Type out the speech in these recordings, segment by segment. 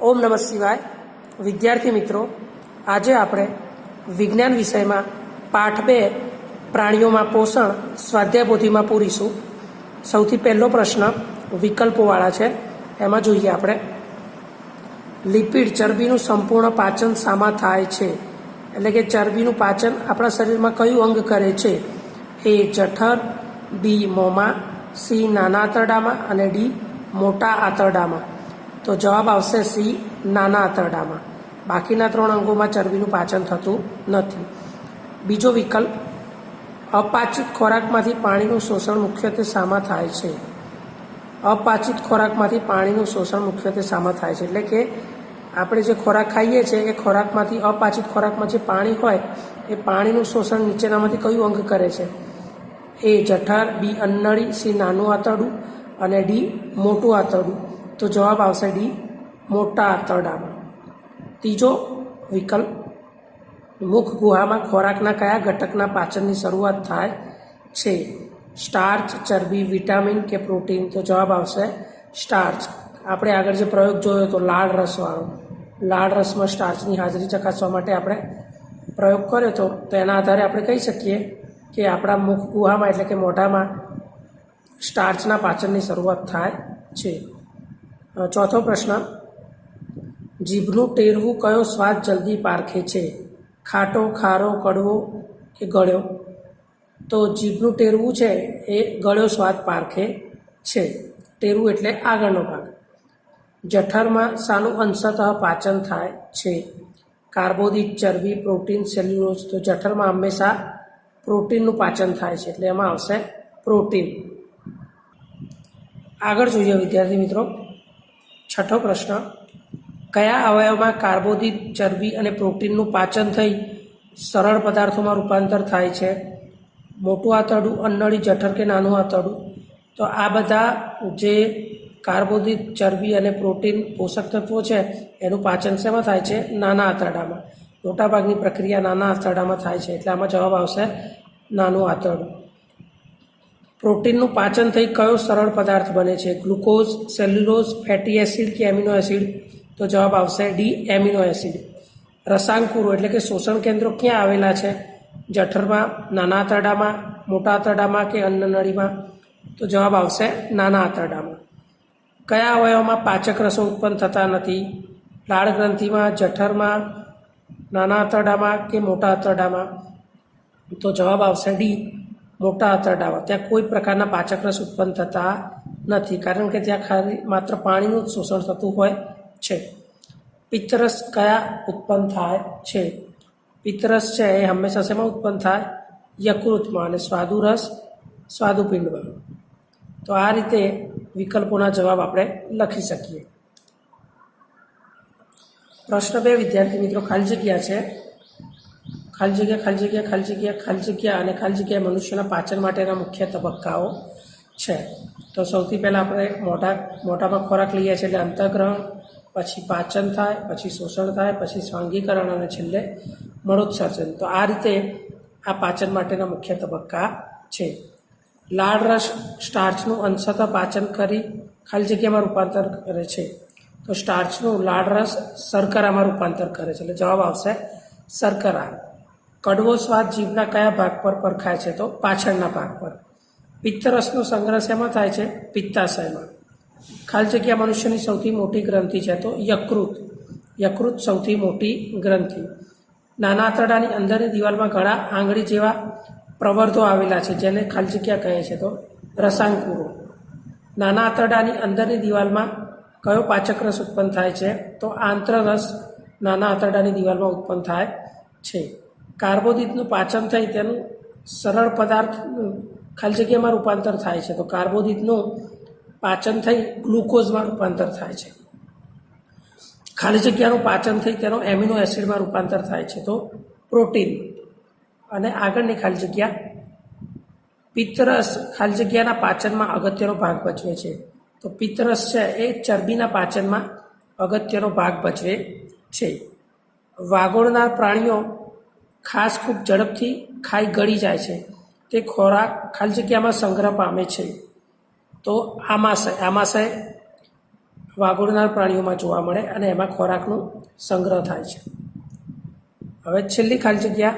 ઓમ નમઃ શિવાય. વિદ્યાર્થી મિત્રો, આજે આપણે વિજ્ઞાન વિષયમાં પાઠ બે, પ્રાણીઓમાં પોષણ, સ્વાધ્યાય પૂરીશું. સૌથી પહેલો પ્રશ્ન વિકલ્પોવાળા છે. એમાં જોઈએ આપણે. લિપિડ ચરબીનું સંપૂર્ણ પાચન સામા થાય છે. એટલે કે ચરબીનું પાચન આપણા શરીરમાં કયું અંગ કરે છે? એ જઠર, બી મોંમાં, સી નાના આંતરડામાં અને ડી મોટા આંતરડામાં. તો જવાબ આવશે સી, નાના આંતરડામાં. બાકીના ત્રણ અંગોમાં ચરબીનું પાચન થતું નથી. બીજો વિકલ્પ, અપાચિત ખોરાકમાંથી પાણીનું શોષણ મુખ્યત્વે સામા થાય છે. અપાચિત ખોરાકમાંથી પાણીનું શોષણ મુખ્યત્વે સામા થાય છે. એટલે કે આપણે જે ખોરાક ખાઈએ છીએ, એ ખોરાકમાંથી, અપાચિત ખોરાકમાં જે પાણી હોય, એ પાણીનું શોષણ નીચેનામાંથી કયું અંગ કરે છે? એ જઠર, બી અન્નળી, સી નાનું આંતરડું અને ડી મોટું આંતરડું. તો જવાબ આવશે ડી, મોટા આંતરડામાં ત્રીજો વિકલ્પ, મુખ ગુહામાં ખોરાકના કયા ઘટકના પાચનની શરૂઆત થાય છે? સ્ટાર્ચ, ચરબી, વિટામિન કે પ્રોટીન? તો જવાબ આવશે સ્ટાર્ચ. આપણે આગળ જે પ્રયોગ જોયો તો લાળ રસવાળો. લાળ રસમાં સ્ટાર્ચની હાજરી ચકાસવા માટે આપણે પ્રયોગ કર્યો હતો તો એના આધારે આપણે કહી શકીએ કે આપણા મુખ ગુહામાં એટલે કે મોઢામાં સ્ટાર્ચના પાચનની શરૂઆત થાય છે. ચોથો પ્રશ્ન. જીભનું ટેરવું કયો સ્વાદ જલ્દી પારખે છે? ખાટો, ખારો, કડવો કે ગળ્યો? તો જીભનું ટેરવું છે એ ગળ્યો સ્વાદ પારખે છે. ટેરવું એટલે આગળનો ભાગ. જઠરમાં સાનું અંશતઃ પાચન થાય છે. કાર્બોદિત, ચરબી, પ્રોટીન, સેલ્યુલોઝ. તો જઠરમાં હંમેશા પ્રોટીનનું પાચન થાય છે. એટલે એમાં આવશે પ્રોટીન. આગળ જોઈએ વિદ્યાર્થી મિત્રો. છઠ્ઠો પ્રશ્ન, કયા અવયવમાં કાર્બોદિત ચરબી અને પ્રોટીનનું પાચન થઈ સરળ પદાર્થોમાં રૂપાંતર થાય છે? મોટું આંતરડું, અન્નળી, જઠર કે નાનું આંતરડું? તો આ બધા જે કાર્બોદિત ચરબી અને પ્રોટીન પોષક તત્વો છે, એનું પાચન શેમાં થાય છે? નાના આંતરડામાં. મોટાભાગની પ્રક્રિયા નાના આંતરડામાં થાય છે, એટલે આમાં જવાબ આવશે નાનું આંતરડું. પ્રોટીનનું પાચન થઈ કયો સરળ પદાર્થ બને છે? ગ્લુકોઝ, સેલ્યુલોઝ, ફેટી એસિડ કે એમિનો એસિડ? તો જવાબ આવશે ડી, એમિનો એસિડ. રસાંકુરો એટલે કે શોષણ કેન્દ્રો ક્યાં આવેલા છે? જઠરમાં, નાના આંતરડામાં, મોટા આંતરડામાં કે અન્નનળીમાં તો જવાબ આવશે નાના આંતરડામાં. કયા અવયવમાં પાચક રસો ઉત્પન્ન થતા નથી? લાળ ગ્રંથિમાં, જઠરમાં, નાના આંતરડામાં કે મોટા આંતરડામાં? તો જવાબ આવશે ડી મોટા આંતરડામાં ત્યાં કોઈ પ્રકારના પાચક રસ ઉત્પન્ન થતા નથી. કારણ કે ત્યાં ખાલી માત્ર પાણીનું જ શોષણ થતું હોય છે. પિત્તરસ કયા ઉત્પન્ન થાય છે? પિત્તરસ છે એ હંમેશા શેમાં ઉત્પન્ન થાય? યકૃતમાં અને સ્વાદુરસ સ્વાદુપિંડમાં. તો આ રીતે વિકલ્પોના જવાબ આપણે લખી શકીએ. પ્રશ્ન બે, વિદ્યાર્થી મિત્રો, ખાલી જગ્યા છે. ખાલી જગ્યા ખાલી જગ્યા ખાલી જગ્યા ખાલી જગ્યા અને ખાલી જગ્યા મનુષ્યના પાચન માટેના મુખ્ય તબક્કાઓ છે. તો સૌથી પહેલાં આપણે મોટા, મોટામાં ખોરાક લઈએ છીએ એટલે અંતઃગ્રહણ, પછી પાચન થાય, પછી શોષણ થાય, પછી સ્વાંગીકરણ અને છેલ્લે મળોત્સર્જન તો આ રીતે આ પાચન માટેના મુખ્ય તબક્કા છે. લાળ રસ સ્ટાર્ચનું અંશત પાચન કરી ખાલી જગ્યામાં રૂપાંતર કરે છે. તો સ્ટાર્ચનું લાળ રસ શર્કરામાં રૂપાંતર કરે છે. એટલે જવાબ આવશે શર્કરા. કડવો સ્વાદ જીભના કયા ભાગ પર પરખાય છે તો પાછળના ભાગ પર. પિત્તરસનો સંગ્રહ શેમાં થાય છે? પિત્તાશયમાં. ખાલી જગ્યા મનુષ્યની સૌથી મોટી ગ્રંથિ છે તો યકૃત. યકૃત સૌથી મોટી ગ્રંથિ. નાના આંતરડાની અંદરની દિવાલમાં ઘણા આંગળી જેવા પ્રવર્ધો આવેલા છે જેને ખાલી જગ્યા કહે છે તો રસાંકુરો. નાના આંતરડાની અંદરની દિવાલમાં કયો પાચક રસ ઉત્પન્ન થાય છે? તો આંતરરસ નાના આંતરડાની દિવાલમાં ઉત્પન્ન થાય છે. કાર્બોદિતનું પાચન થઈ તેનું સરળ પદાર્થ, ખાલી જગ્યામાં રૂપાંતર થાય છે. તો કાર્બોદિતનું પાચન થઈ, ગ્લુકોઝમાં રૂપાંતર થાય છે. ખાલી જગ્યાનું પાચન થઈ તેનો એમિનો એસિડમાં રૂપાંતર થાય છે. તો પ્રોટીન. અને આગળની ખાલી જગ્યા પિત્તરસ ખાલી જગ્યાના પાચનમાં અગત્યનો ભાગ ભજવે છે. તો પિત્તરસ છે એ ચરબીના પાચનમાં અગત્યનો ભાગ ભજવે છે. વાગોળનાર પ્રાણીઓ ખાસ ખૂબ ઝડપથી ખાઈ ગળી જાય છે. તે ખોરાક ખાલી જગ્યામાં સંગ્રહ પામે છે. તો આમાશય આમાશય વાગોળનાર પ્રાણીઓમાં જોવા મળે અને એમાં ખોરાકનો સંગ્રહ થાય છે. હવે છેલ્લી ખાલી જગ્યા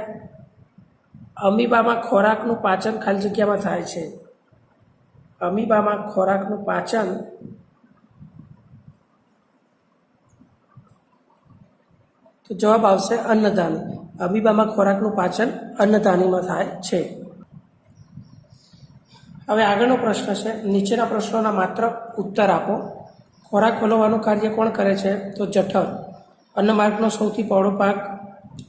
અમીબામાં ખોરાકનું પાચન ખાલી જગ્યામાં થાય છે. અમીબામાં ખોરાકનું પાચન તો જવાબ આવશે અન્નધાની અમીબામાં ખોરાકનું પાચન અન્નધાનીમાં થાય છે. હવે આગળનો પ્રશ્ન છે, નીચેના પ્રશ્નોના માત્ર ઉત્તર આપો. ખોરાક ખોલવાનું કાર્ય કોણ કરે છે? તો જઠર. અન્નમાર્ગનો સૌથી પહોળો ભાગ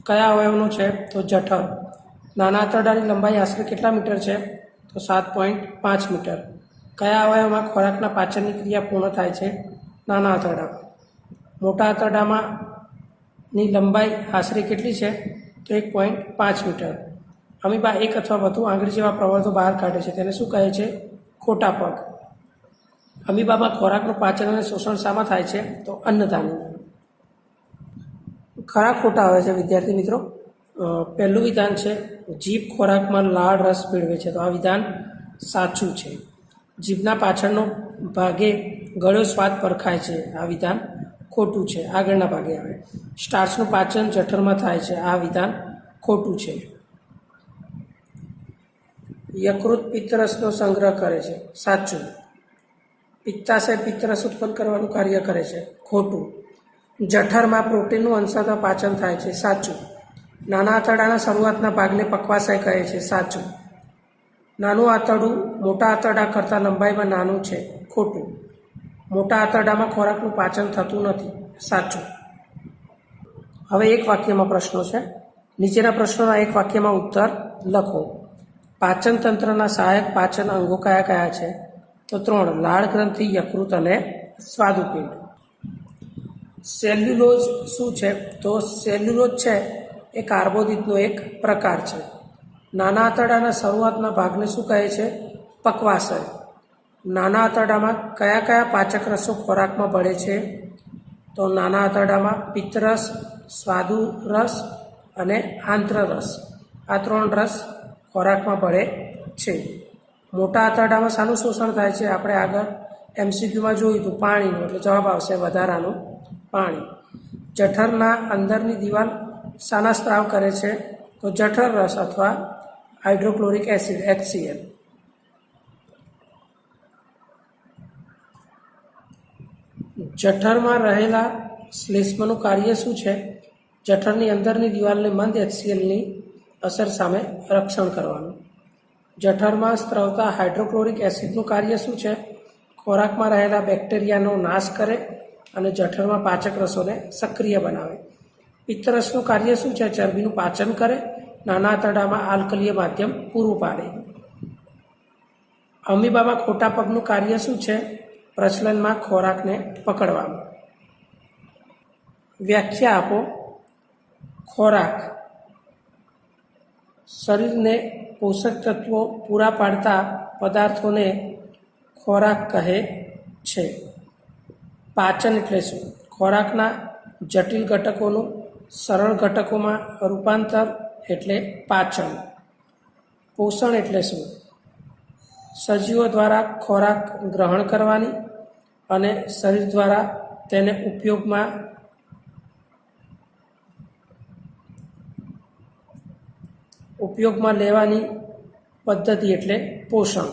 કયા અવયવનો છે? તો જઠર. નાના આંતરડાની લંબાઈ આશરે કેટલા મીટર છે? તો સાત પોઈન્ટ પાંચ મીટર. કયા અવયવમાં ખોરાકના પાચનની ક્રિયા પૂર્ણ થાય છે? નાના આંતરડા. મોટા આંતરડામાં ની લંબાઈ આશરે કેટલી છે? તો એક પોઈન્ટ પાંચ મીટર. અમીબા એક અથવા વધુ આંગળી જેવા પ્રવર્તો બહાર કાઢે છે. તેને શું કહે છે? ખોટા પગ. અમીબામાં ખોરાકનું પાચન અને શોષણ શામાં થાય છે? તો અન્નધાનીમાં ખરા ખોટા આવે છે વિદ્યાર્થી મિત્રો. પહેલું વિધાન છે, જીભ ખોરાકમાં લાળ રસ મેળવે છે. તો આ વિધાન સાચું છે. જીભના પાછળનો ભાગે ગળ્યો સ્વાદ પરખાય છે. આ વિધાન ખોટું છે, આગળના ભાગે આવે. સ્ટાર્ચનું પાચન જઠરમાં થાય છે, આ વિધાન ખોટું છે. યકૃત પિત્તરસનો સંગ્રહ કરે છે, સાચું. પિત્તાશય પિત્તરસ ઉત્પન્ન કરવાનું કાર્ય કરે છે, ખોટું. જઠરમાં પ્રોટીનનું અંશતા પાચન થાય છે, સાચું. નાના આંતરડાના શરૂઆતના ભાગને પકવાશય કહે છે, સાચું. નાનું આંતરડું મોટા આંતરડા કરતાં લંબાઈમાં નાનું છે, ખોટું. મોટા આંતરડામાં ખોરાકનું પાચન થતું નથી. સાચું. હવે એક વાક્યમાં પ્રશ્નો છે. નીચેના પ્રશ્નોના એક વાક્યમાં ઉત્તર લખો. પાચન તંત્રના સહાયક પાચન અંગો કયા કયા છે? તો ત્રણ, લાળ ગ્રંથિ, યકૃત અને સ્વાદુપિંડ. સેલ્યુલોઝ શું છે? તો સેલ્યુલોઝ છે એ કાર્બોદિતનો એક પ્રકાર છે. નાના આંતરડાના શરૂઆતના ભાગને શું કહે છે? પકવાશય નાના આંતરડામાં કયા કયા પાચક રસો ખોરાકમાં ભળે છે? તો નાના આંતરડામાં પિત્તરસ સ્વાદુ રસ અને આંત્ર રસ આ ત્રણ રસ ખોરાકમાં ભળે છે. મોટા આંતરડામાં શાનું શોષણ થાય છે? આપણે આગળ એમસીક્યુમાં જોયું હતું પાણીનું, એટલે જવાબ આવશે વધારાનું પાણી. જઠરના અંદરની દિવાલ શાના સ્ત્રાવ કરે છે? તો જઠર રસ અથવા હાઇડ્રોક્લોરિક એસિડ એચસીએલ જઠરમાં રહેલા શ્લેષ્મનું કાર્ય શું છે? જઠરની અંદરની દિવાલને મંદ એચસીએલની અસર સામે રક્ષણ કરવાનું. જઠરમાં સ્ત્રવતા હાઇડ્રોક્લોરિક એસિડનું કાર્ય શું છે? ખોરાકમાં રહેલા બેક્ટેરિયાનો નાશ કરે અને જઠરમાં પાચક રસોને સક્રિય બનાવે. પિત્તરસનું કાર્ય શું છે? ચરબીનું પાચન કરે, નાના આંતરડામાં આલ્કલીય માધ્યમ પૂરું પાડે. અમીબામાં ખોટા પગનું કાર્ય શું છે? પ્રચલનમાં ખોરાકને પકડવા. વ્યાખ્યા આપો. ખોરાક. શરીરને પોષક તત્વો પૂરા પાડતા પદાર્થોને ખોરાક કહે છે. પાચન એટલે શું? ખોરાકના જટિલ ઘટકોનું સરળ ઘટકોમાં રૂપાંતર એટલે પાચન. પોષણ એટલે શું? સજીવો દ્વારા ખોરાક ગ્રહણ કરવાની અને શરીર દ્વારા તેને ઉપયોગમાં ઉપયોગમાં લેવાની પદ્ધતિ એટલે પોષણ.